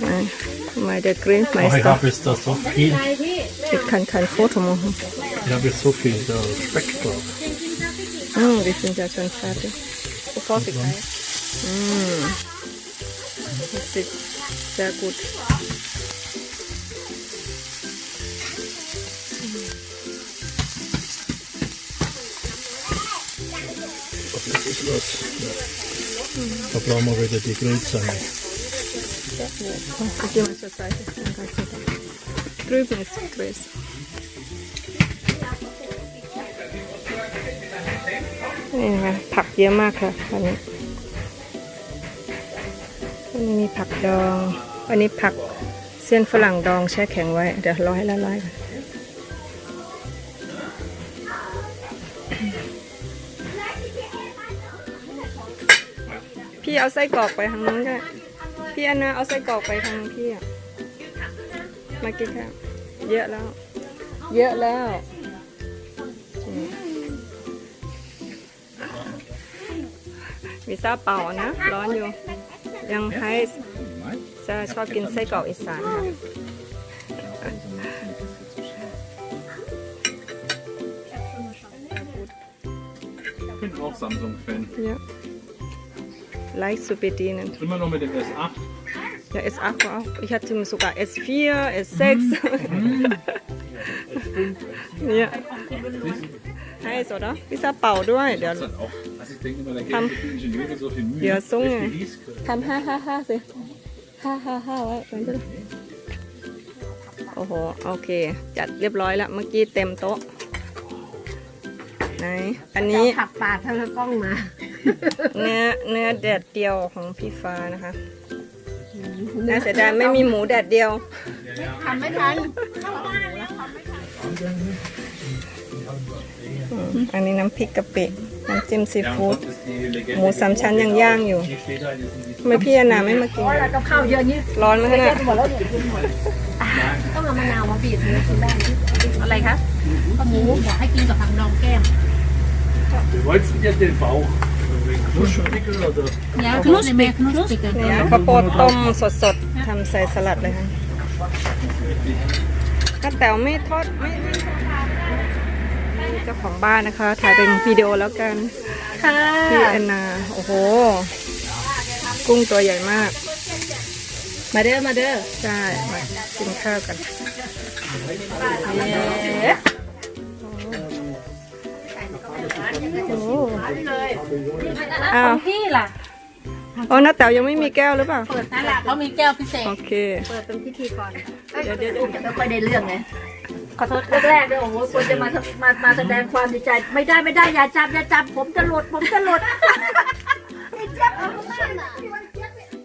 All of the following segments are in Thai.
Nein, mal der Ach, ich Grillmeister. habe jetzt da so viel. Ich kann kein Foto machen. Ich habe jetzt so viel da Speck drauf. Mm, die sind ja schon fertig. So vorsichtig. Mm. Das sieht sehr gut. Was ist los? Da brauchen wir wieder die Grillzange. Ich gehe mal zur Seite. Dann kannst du da. Drüben ist Chris. นี่นะคะผักเยอะมากค่ะวันนี้วันนี้มีผักดองวันนี้ผักเส้นฝรั่งดองแช่แข็งไว้ เดี๋ยวรอให้ละลายก่อนพี่เอาไส้กรอกไปทางนู้นก็ พี่อันนะเอาไส้กรอกไปทางพี่อะมากินค่ะเยอะแล้ว เยอะแล้วอืมมีซาเป่านะ ร้อนอยู่ ยังให้จะชอบกินไส้กรอกอีสานค่ะ Ich bin auch Samsung-Fan. Ja. Leicht zu bedienen. Immer noch mit dem S8. Ja, S8 war auch. Ich hatte sogar S4, S6. ja. Heiß, oder? Wie sagt Bau ด้วยเดี๋ยว Das hat auch, also ich denke immer, da Ham- geben die Ingenieure so viel Mühe. Ja, Zunge. Durch die Gießkanne. ทำห้าห้าห้าสิห้าห้าห้าไว้กันไปเลยโอ้โห โอเค จัดเรียบร้อยแล้ว เมื่อกี้เต็มโต๊ะ ไหน อันนี้ผักปาดทางกล้องมา เนื้อ เนื้อแดดเดียวของพี่ฟ้านะคะ น่าเสียดายไม่มีหมูแดดเดียวทำไม่ทันอืมอันนี้น้ำพริกกะปิน้ำจิ้มซี Ja, ฟู้ด und das ist die Legende. หมูสามชั้นยังย่างอยู่ Hier steht halt, das sind die ทำไมพี่อนาไม่มากินกับข้าวเยอะนี่ร้อนไหมคะเนี่ยหมดแล้วเนี่ยกินหมดต้องเอามะนาวมาบีบเลยกินได้อะไรคะข้าวหมูบอกให้กินกับผักดองแก้ม Du wolltest ja den Bauch. Wegen Knusperpickel oder? ยาคนุสเมคนุสติกเกอร์เนี่ยข้าวโพดต้มสดๆทำใส่สลัดเลยค่ะถ้าแต๋วไม่ทอดไม่ไม่นี่เจ้าของบ้านนะคะ ถ่ายเป็นวิดีโอแล้วกันค่ะพี่แอนนา โอ้โห กุ้งตัวใหญ่มาก มาเด้อมาเด้อใช่มากินข้าวกันเย้ อ้อ้าวพี่ล่ะโอ้น้าแต๋วยังไม่มีแก้วหรือเปล่า เปิดนั่นแหละเขามีแก้วพิเศษ โอเค เปิดเป็นพิธีก่อน เดี๋ยวเดี๋ยวเดี๋ยวไม่ค่อยได้เรื่องไงขอโทษแรกๆเลยโอ้โหควรจะมามามาแสดงความดีใจ ไม่ได้ไม่ได้อย่าจับอย่าจับผมจะหลุดผมจะหลุด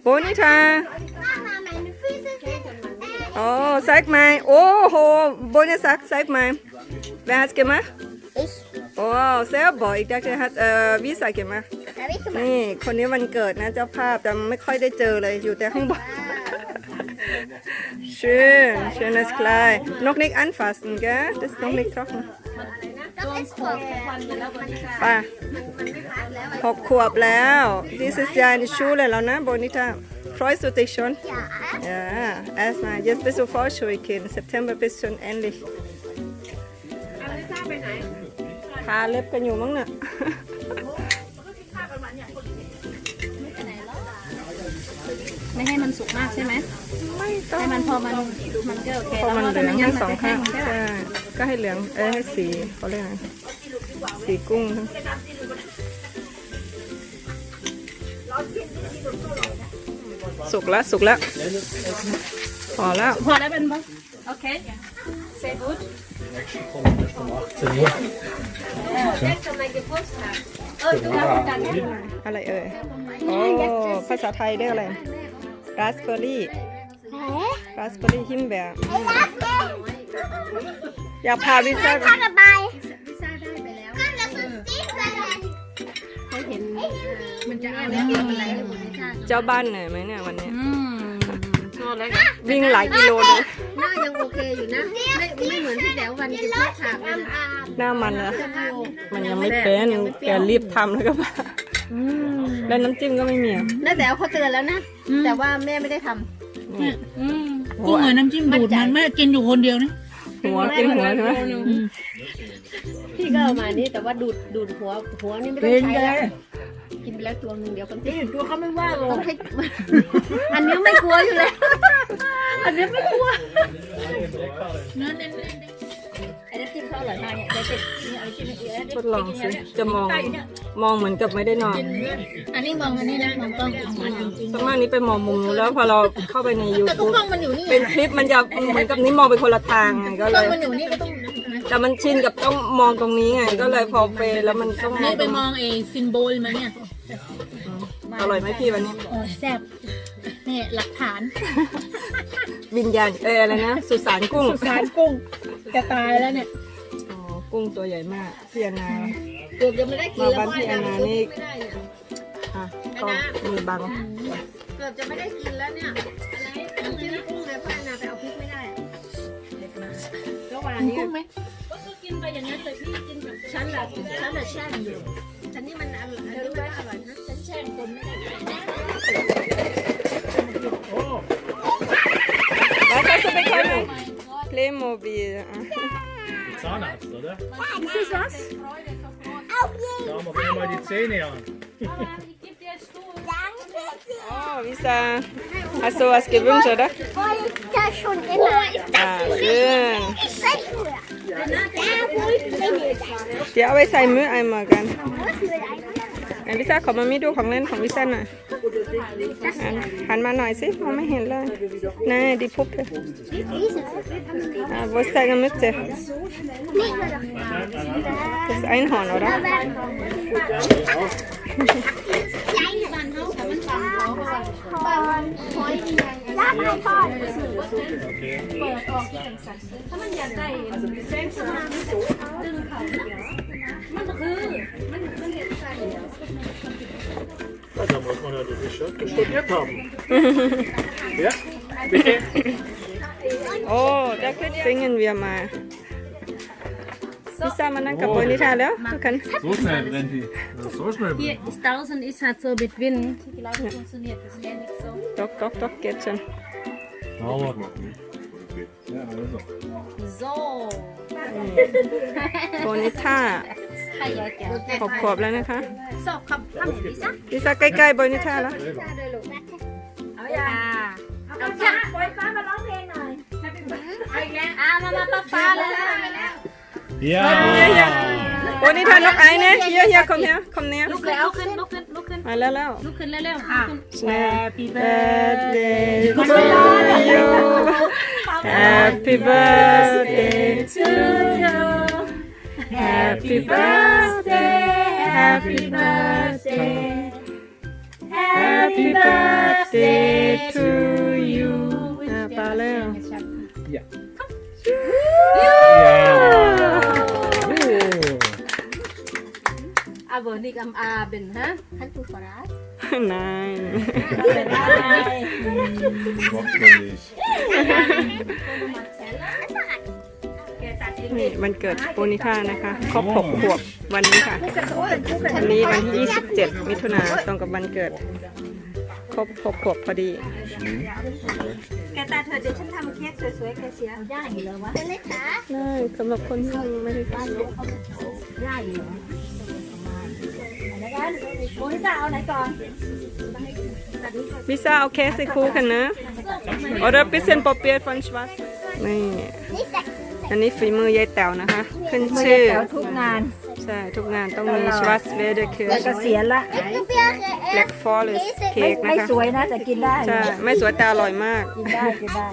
โบนิทาโอ้ zeig mal โอ้โหโบนิซัก zeig mal wer hat's gemacht Ich. Oh, selber. Ich dachte, er hat äh, Visa gemacht. Hab ich gemacht. นี่คนนี้วันเกิดนะเจ้าภาพแต่ไม่ค่อยได้เจอเลยอยู่แต่ข้างบน Schön, schönes Kleid. Noch nicht anfassen, gell? Das ist noch nicht trocken. Das ist voll. ไป่ะหกขวบแล้ว Dieses Jahr in die Schule แล้วนะ Bonita. Freust du dich schon? Ja. Ja, erstmal. Jetzt bist du Vorschulkind. September bist schon endlich. ทาเล็บกันอยู่มั้งน่ะไม่ให้มันสุกมากใช่ไหมไม่ต้องให้มันพอมันมันก็โอเคพอมันเหลืองแล้ทั้วงสองก็ข้างมันจะใช่แห้งก็ให้เหลืองเอ้ยให้สีเขาเรียกอะไรสีกุ้งทั้งสุกแล้วสุกแล้วพอแล้วพอแล้วเป็นปะโอเคเซ ฟูด Die nächsten kommen erst um 18 Uhr. เออดูแล้วกันอะไรเอ่ย โอ้ ภาษาไทยเรียกอะไร ราสเบอร์รี่ Hä? ราสเบอร์รี่ฮิมแบร์ Hey, lass mich! อยากพาวิซ่า Komm dabei! Komm, lass uns die rennen! เขาเห็นมันจะเอาแล้วอะไรให้บุญชาติเจ้าบ้านเหนื่อยไหมเนี่ยวันนี้อืมตัวเล็กวิ่งหลายกิโลเลยห น้ายังโอเคอยู่นะ ไม่ไม่เหมือนที่แต๋ววันกินข้าวฉากเลยนะหน้ามันนะมันยังไม่เป็นแกรีบทำแล้วก็มาแล้วน้ำจิ้มก็ไม่มีอะน้าแต๋วเขาเตือนแล้วนะ แต่ว่าแม่ไม่ได้ทนี่อืมกุ้งเหมือนน้ำจิ้มดูดมันไม่กินอยู่คนเดียวนะหัวกินหัวใช่ไหมพี่ก็เอามานี่แต่ว่าดูดดูดหัว หัวนี่ไม่ต้องใช้แล้วกินไปแล้วตัวหนึ่งเดี๋ยวคนที่ตัวเขาไม่ว่าหรอกต้องให้อันนี้ไม่กลัวอยู่แล้ว อันนี้ไม่กลัวเนื้อเน้นไอ้น้ำจิ้มเขาอร่อยมากเนี่ยเดี๋ยวจะนี่เอาจิ้มให้เยอะทดลองสิจะมองมองเหมือนกับไม่ได้นอนๆอันนี้มองอันนี้นะมองกล้องเอามันจริงส่วนมากนี้ไปมองมุมนู้นแล้วพอเราเข้าไปในๆแต่ก็ YouTube กล้องมันอยู่นี่เป็นคลิปมันจะเหมือนกับนี้มองไปคนละทางไงก็กเลล้องยมันอยู่นี่ก็ต้องแต่มันชินกับต้องมองตรงนี้ไงก็เลยพอไปแล้วมันต้องมอนี่งไปมองไอ้ซินโบลมาเนี่ยอร่อยไหมพี่วันนี้โอ้แซ่บนี่หลักฐาน วิญญาณเอออะไรนะสุสานกุ้งสารกุ้งจะตายแล้วเนี่ยอ๋อกุ้งตัวใหญ่มากพี่อนาเกือบจะไม่ได้กินมาแล้วบ้านพี่อนานี่ไม่ได้เนี่ย อะก็มีบังเกือบจะไม่ได้กินแล้วเนี่ย อะไรน้ำจิ้มกุ้งเลยพ่อนาไปเอาพริกไม่ได้อะก็วานนี้กุ้งไหมฉันละฉันละแช่งอยู่ฉันนี่มันอร่อยอันนี้ เพลย์โมบิลอะ Zahnarzt, oder? Was ist das? Schau mal, bring mal die Zähne an. Oh, Visa, hast du was gewünscht, oder? Wollte schon immer. Ah, schön. Seit früher. Da wollte ich เดี๋ยวเอาไปใส่มือไอมากัน Wo ist หันมาหน่อยสิมองไม่เห็นเลยนี่ดิพุกเถอะอะวอสแตกันมิดเจอ Das ist Einhorn, oder? Ja, da muss man ja das schon studiert haben. ja, bitte. oh da singen wir mal วิซ่ามานั่งกับโบนิทาแล้วทุกคน So schnell brennt die. So schnell Hier brennt ist draußen ist halt so mit Wind. Die Leute funktioniert das wäre nicht so. ตกตกตกเก็บฉัน Dauert. Ja, also. So. โบนิทา Hi, ja, ja. ขอบขวบแล้วนะคะ So, komm, komm, Lisa. วิซ่าใกล้ๆโบนิทาแล้วเอาอย่าเอาไปฟ้าปล่อยฟ้ามาร้องเพลงหน่อย Ah, Mama, Papa, Lala. Ja! โบนิทานกไอเนี่ยเฮียเฮียคอมเนี้ยคอมเนี้ย Look, look, look, look, look, มาแล้วแล้ว look, look, look, look. Happy birthday to you Happy birthday to you Happy birthday Happy birthday Happy birthday to you อะปาแล้ว Ja. Aber nicht am Abend, hä? Kannst du voraus? Nein Macht man nicht. นี่วันเกิดโปนิท่านะคะครบหกขวบวันนี้ค่ะวันนี้วันที่ 27 มิถุนาตรงกับวันเกิด ครบหกขวบพอดี แกตาเธอเดี๋ยวฉันทำเค้กสวยๆแกเสียย่าอยู่แล้ววะ Melissa? ได้สำหรับคนที่ยังไม่ได้กินย่าอยู่เหรอไหนกันโมนิตาเอาไหนก่อนพิซซ่าเอาเค้กใส่คู่กันนะ oder bisschen probiert von Schwarz นี่ Nicht sechs. อันนี้ฝีมือยายแต๋วนะคะ ขึ้นชื่อแถวทุกงาน ใช่ ทุกงานต้องมี Schwarz w e d e k i r แล้ว c เกษียณละ Ich probiere Black Forest เค้กไม่นะคะสวยนะแต่กินได้ ใช่ไม่สวยแต่อร่อยมากกินได้กินได้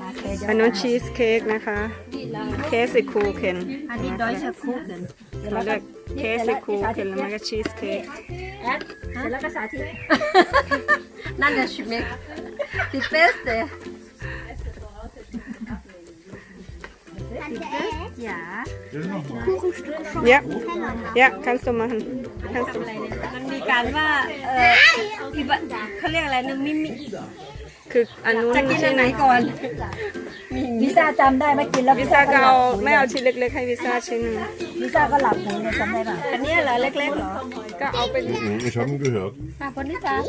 โอเคเดี๋ยวอันนู้นชีสเค้กนะคะเค้กใส่คูเคนอันนี้ดอยชะคุกเกินเขาเรียกเค้กใส่คูเคนแล้วมันก็ชีสเค้กแอดเสร็จแล้วก็สาธิต Nein, das schmeckt. Die beste. Ja. Ja ja kannst du machen kannst du มันมีการว่า เอออีบะเขาเรียกอะไรนะมิมิ คืออันนู้นจะกินอัใช่นไหไหมนก่อนมวิซ่าจำได้ไหมกินแล้ววิซ่าก็เอาไม่เอาชิ้นเล็กๆให้วิซ่าชิ้นหนึงวิซ่าก็หลับหูเนี่ยจำได้ป่ะอันนี้เหรอเล็กๆเหรอก็เอาเป็น Mhm, Ich habe ihn gehört. คนที่สาม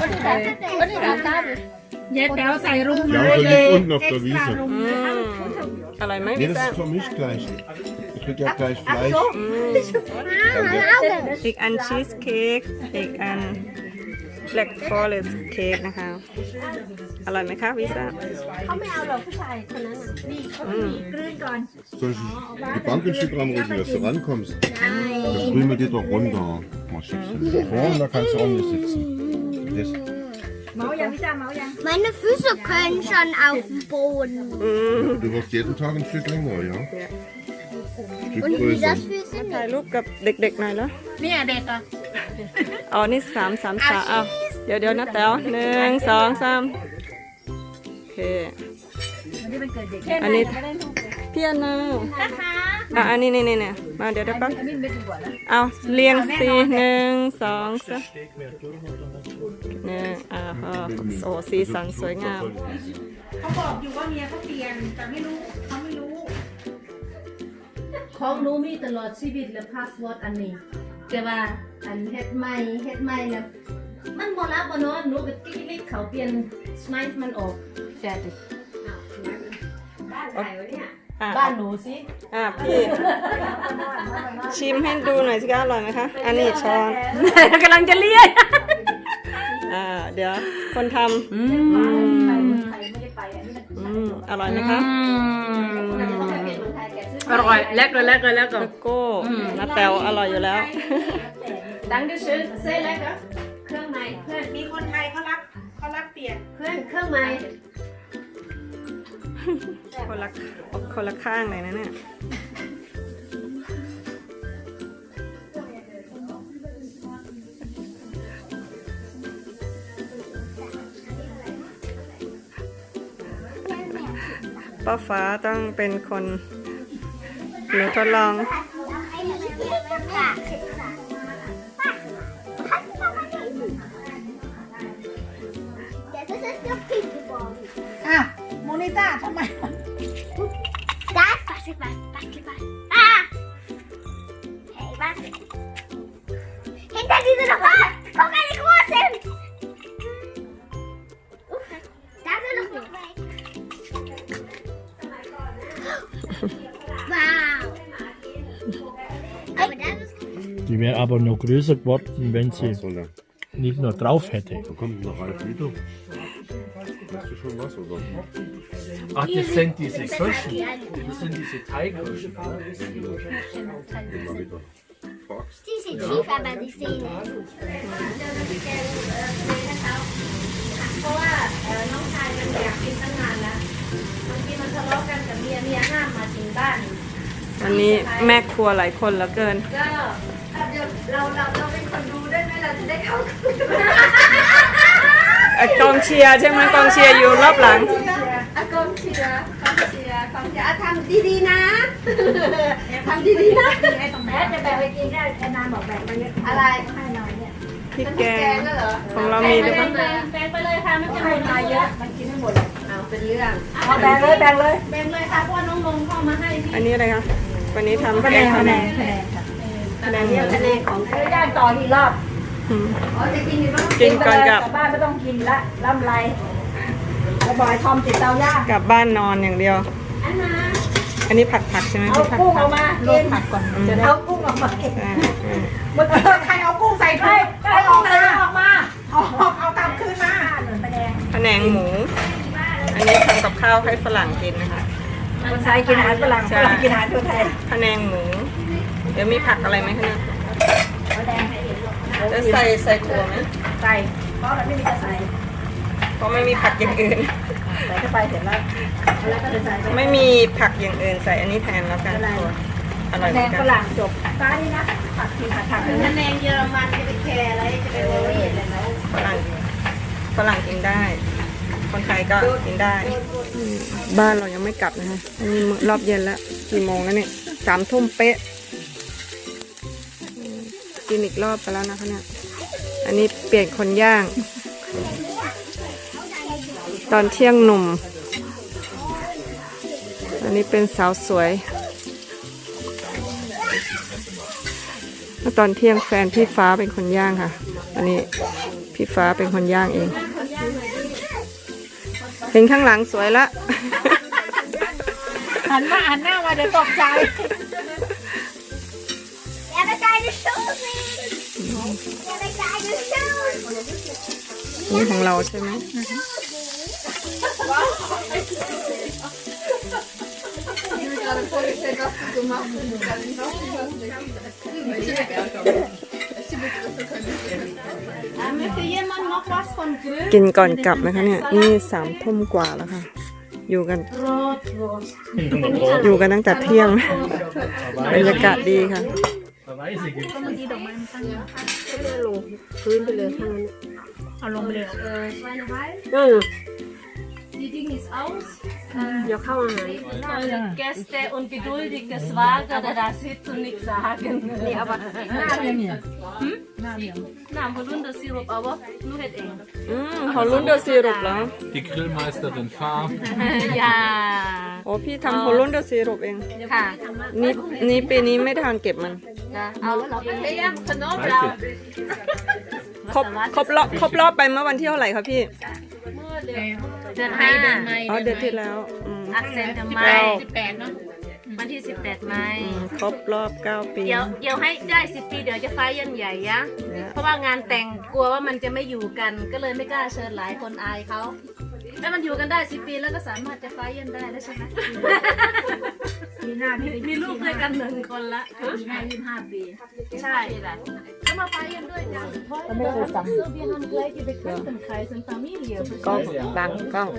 คนที่สามคนที่สามตาเย็ดแต้วใส่รุม Ja, der liegt unten auf der Wiese. อืมอร่อยไหม Nee, วิ das ซ่า ist vermischt gleich. Ich krieg ja gleich Fleisch. อีกอันชีสเค้กอีกอัน Black Forest เค้กนะคะ อร่อยไหมคะวิซ่า เขาไม่เอาหรอกผู้ชายคนนั้นอ่ะ อืม Soll ich die Bank ein Stück ranrücken, dass du rankommst? Das bringen wir dir doch runter. Mal schiebst du dich vor und da kannst du auch nicht sitzen. Das, เมายังวิซ่าเมายัง Meine Füße können schon auf dem Boden. อืม du wirst jeden Tag ein Stück länger, ja? Ja. Stück Und wie das größer. Füße ถ่ายรูปกับเด็กๆหน่อยแล้วเนี่ยเด็กอะอ๋อ นี่สามสามสามเอาเดี๋ยวเดี๋ยวนะแต๋วหนึ่งสองสามโอเค อันนี้พี่อันนา อะอันนี้นี่นี่นี่มาเดี๋ยวเดี๋ยวแป๊บเอาเรียงสี่หนึ่งสองสาม Steg mehr durch oder nicht? หนึ่งอ่าฮะโอ้สีสันสวยงามเขาบอกอยู่ว่าเมียเขาเปลี่ยนแต่ไม่รู้เขาไม่รู้ ของหนูมีตลอดชีวิตและพาสปอร์ตอันนี้แต่ว่าอันเฮ็ดใหม่เฮ็ดใหม่แล้วมันบ่รับบ่นอนหนูก็กิ๊กลิกเขาเปลี่ยนสไมล์มันออกแฟติบ้านไหนวะเนี่ย อะบ้านหนูสิอะพี่ ชิมให้ดูหน่อยสิคะอร่อยไหมคะ อันนี้ช้อน กำลังจะเลียนอ่าเดี๋ยวคนทำอืมอร่อยไหมคะอร่อยแลกเลยแลกเลยแลกโกโก้นาแตวอร่อยอยู่แล้ว ดังดิฉันเซ่แล้วก็เครื่องในเพื่อนมีคนไทยเขารับเขารับเปลี่ยนเพื่อนเครื่องใน คนละคนละข้างเลยนะเนี่ยป้าฟ้าต้องเป็นคนหนูทดลอง นิต้าทำไม Das, was ist was? Was ist was? Ah! Hey, was? Hinter diese noch was? Guck mal, die groß sind! Da sind noch noch weg. Wow! Aber das ist Die wäre aber noch größer geworden, wenn sie so lang. nicht nur drauf hätte. Da kommt noch Ralf wieder. Weißt du schon was, oder? Ach, das sind diese Kirschen. Das sind diese Teigkirschen. Wenn du mal wieder fragst. die sind schief, aber die sehen เพราะว่าเอ่อน้องชายมันอยากกินตั้งนานแล้วบางทีมันทะเลาะกันกับเมียเมียห้ามมาถึงบ้านวันนี้แม่ครัวหลายคนเหลือเกิน ก็เดี๋ยวเราเราเราเป็นคนดูได้ไหมเราจะได้เข้าคุยเอ่อ กองเชียร์ใช่ไหมกองเชียร์อยู่รอบหลังอากงเชียร์กองเชียร์กองเชียร์อะทำดีๆนะทำดีๆนะแม่จะแบ่งไปกินได้แอนนาบอกแบ่งไปเยอะอะไรให้หน่อยเนี่ยพริกมันแกแกงงแล้วเหรอของเรามีหรือเปล่าแบ่งแบ่งไปเลยค่ะไม่เป็นไรให้มาเยอะมันกินไม่หมดเอาเป็นเรื่องเอาแบ่งเลยแบ่งเลยแบ่งเลยค่ะเพราะว่าน้องนงเข้ามาให้พี่อันนี้อะไรคะวันนี้ทำคะแกแนงนคะคะแนแนนนคะแนนค่ะคะแนนหเดี๋ยวมูคะแนนของเอ้ยย่างต่ออีกรอบอืมอ๋อจะ กินอยู่บ้างกินก่อนกลับ บ้านไม่ต้องกินละล่ำไรแล้วบอยทอมติดเตาย่างกลับบ้านนอนอย่างเดียว อันนะอันนี้ผัดผักใช่ไหมเอาพี่ผัดกุ้งผัออกมาลวกผักก่อนจะได้เอากุ้งออกมาอ่าอ่ามันใครเอากุ้งใส่ถ้วยเอาออกมาออกมาเอาเอากลับคืนมาเหมือนไปแดงแผนงหมู อันนี้ทำกับข้าวให้ฝรั่งกินนะคะ คนไทยกินอาหารฝรั่งฝรั่งกินอาหารคนไทยแผนงหมู เดี๋ยวมีผักอะไรไหมคะเนี่ย เอาแดงให้เห็น จะใส่ใส่ถั่วไหมใส่เพราะมันไม่มีจะใส่เพราะไม่มีผักอย่างอื่น ใส่เข้าไปเสร็จแล้วแล้วก็จะใส่ไปไม่มีผักอย่างอื่นใส่อันนี้แทนแล้วกันถั่วอร่อยเหแดมืองนกัฝนรั่งจบฟ้านี่นะผักทีผักผักคะแนนเยอรมันจะไปแคร์อะไรจะไปวอรี่อะไรแล้วฝรั่งฝรั่งกินได้ คนไทยก็กินได้อืมบ้านเรายังไม่กลับนะคะอันนี้มื้อรอบเย็นแล้วกี่โมงแล้วเนี่ยสามทุ่มเป๊ะอืม กินอีกรอบไปแล้วนะคะเนี่ย อันนี้เปลี่ยนคนย่าง ตอนเที่ยงหนุ่ม อันนี้เป็นสาวสวย ตอนเที่ยงแฟนพี่ฟ้าเป็นคนย่างค่ะ อันนี้พี่ฟ้าเป็นคนย่างเอง เห็นข้างหลังสวยละหันมาหันหน้ามาเดี๋ยวตกใจ นี่ของเราใช่ไหมกินก่อนกลับนะคะเนี่ย นี่สามทุ่มกว่าแล้วค่ะ อยู่กัน อยู่กันตั้งแต่เที่ยงบรรยากาศดีค่ะ Verweise gibt es. เอาลงไปเลย Äh, Schweinerei. อืม Die Ding ist aus. เดี๋ยวเข้าอาหาร Tolle Gäste und geduldige Schwager, der da sitzt und nichts sagen. Nee, aber หน้าเรียงเนี่ยหน้าเรียง Namen von Sirup, aber nur nicht eng. อืมเขาลุ้นเดอร์ซีรุปแล้ว Die Grillmeisterin Farm. ja. โอ้พี่ทำเขาลุ้นเดอร์ซีรุปเองค่ะนี่นี่ปีนี้ไม่ทานเก็บมัน Ja, เอาแล้ วเราไปเฮ้ยขนม Weiß เรา ich. ครบครบรอบครบรอบไปเมื่อวันที่เท่าไหร่คะพี่เดือนห้าอ๋อเดือนที่แล้วอืมอักเซนต์ไมเก้าสิบแปดเนาะวันที่18ไมอืมครบรอบเก้าปี เดี๋ยวเดี๋ยวให้ได้10ปีเดี๋ยวจะไฟยันใหญ่ยะ เนี่ย เพราะว่างานแต่งกลัวว่ามันจะไม่อยู่กัน ก็เลยไม่กล้าเชิญหลายคนอายเขาถ้ามันอยู่กันได้10ปีแล้วก็สามารถจะไฟยันได้แล้วใช่ไหม มีหน้าที่มีลูกด้วยกันหนึ่งคนละ มีหน้ายี่สิบห้าปี ใช่ ก็มาไฟยันด้วยกันก็ไม่เคยฟัง So, wir haben gleich die Bekanntenkreis und Familie. กล้องบังก้อง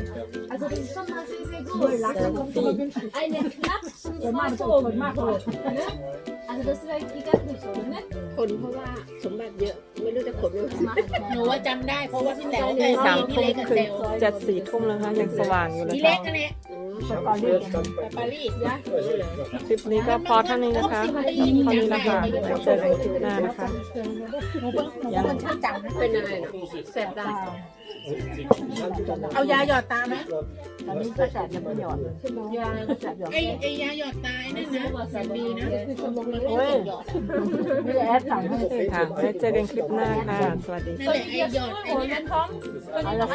Also das ist schon mal sehr, sehr ด้วย groß. รักแล้เน Eine knapp ส่วนมากจะ zwei อด Tonnen. มาเลย Also das wäre gigantisch, oder nicht? คนเพราะว่าสมบัติเยอะไม่รู้จะขนยังไงหนูว่าจำได้เพราะว่าพี่แต๋วเคยสามพี่ทุ่มเล็กกับคือแต๋วจะสี่ทุ่มแล้วค่ะยังสว่างอยู่เลยพี่เล็ค่ะ กกันเนี่ยตอนนี้ไปปารีสนะคลิปนี้ก็พอเท่านี้นะคะเท่านี้นะคะเดี๋ยวเจอกันคลิปหน้านะคะหนูเพิ่งหนูเพิ่งชอบจำนะเป็นอะไรนะแสบตาเอายาหยอดตาไหมตอนนี้ก็แสบยังไม่หยอดยาก็แสบหยอดไอ้ไอ้ยาหยอดตายนั่นนะแสนดีนะโอ้ยนี่แอดสั่งให้ค่ะไว้เจอกันคลิปหน้าค่ะ สวัสดีนั่นแหละไอ้หยอดไอ้เนี่ยเอาละ